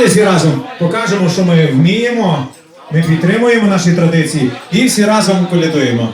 Давайте всі разом покажемо, що ми вміємо. Ми підтримуємо наші традиції і всі разом колядуємо.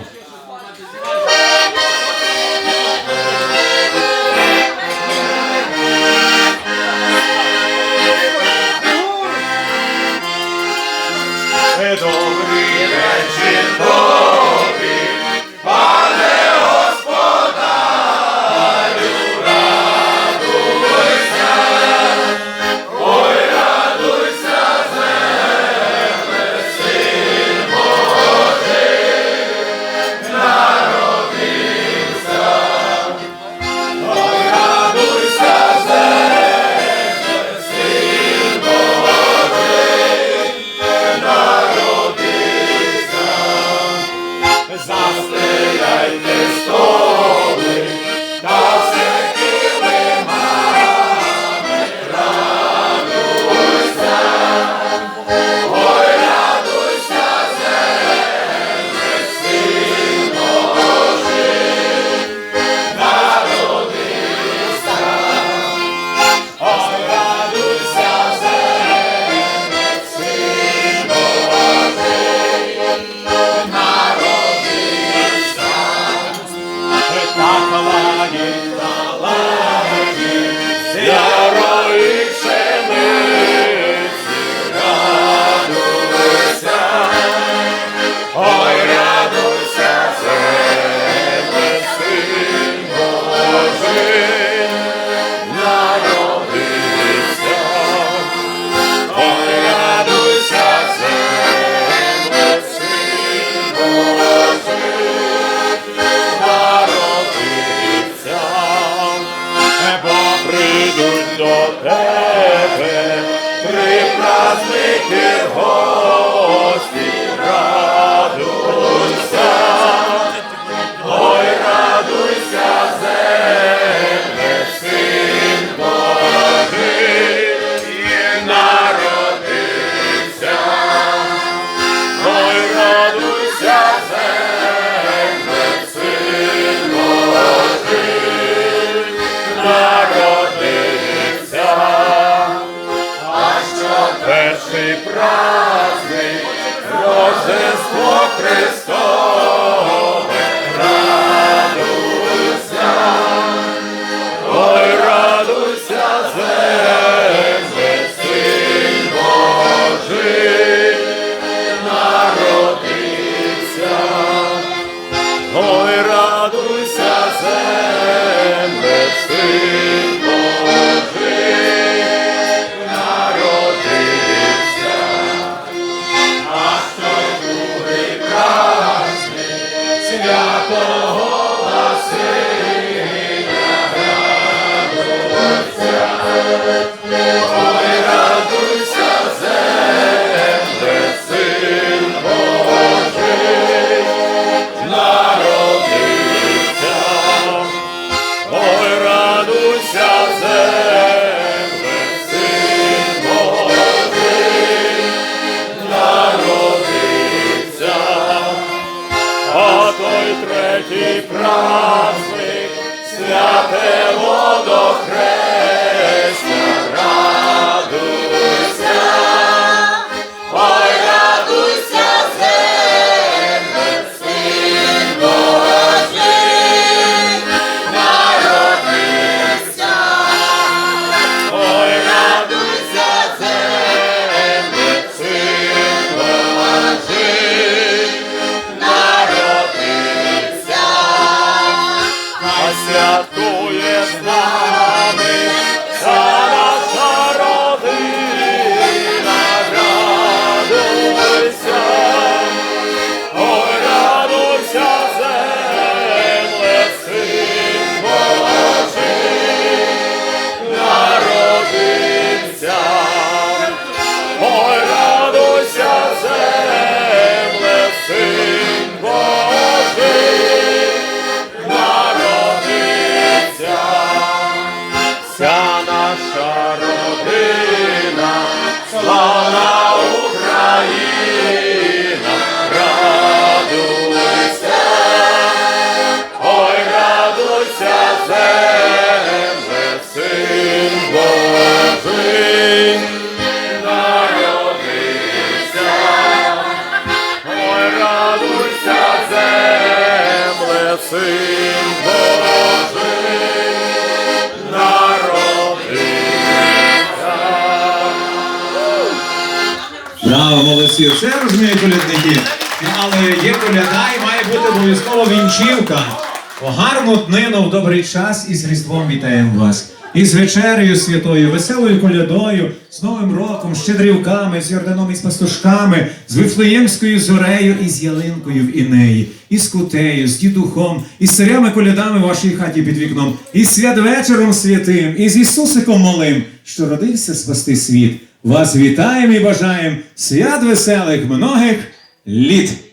Прийдуть До тебе припраздник. 감사합니다. Oh, Amém. Браво, молодці! Все розуміють колядники. Але є коляда і має бути обов'язково вінчівка. У гарну днину в добрий час і з Різдвом вітаємо вас. І з вечерею святою, веселою колядою, з Новим роком, з щедрівками, з Йорданом і з пастушками, з Вифлеємською зорею і з ялинкою в Інеї, і з кутею, з дідухом, і з царями колядами в вашій хаті під вікном, і з святвечором святим, і з Ісусиком малим, що родився спасти світ. Вас вітаємо і бажаємо свят веселих многих літ!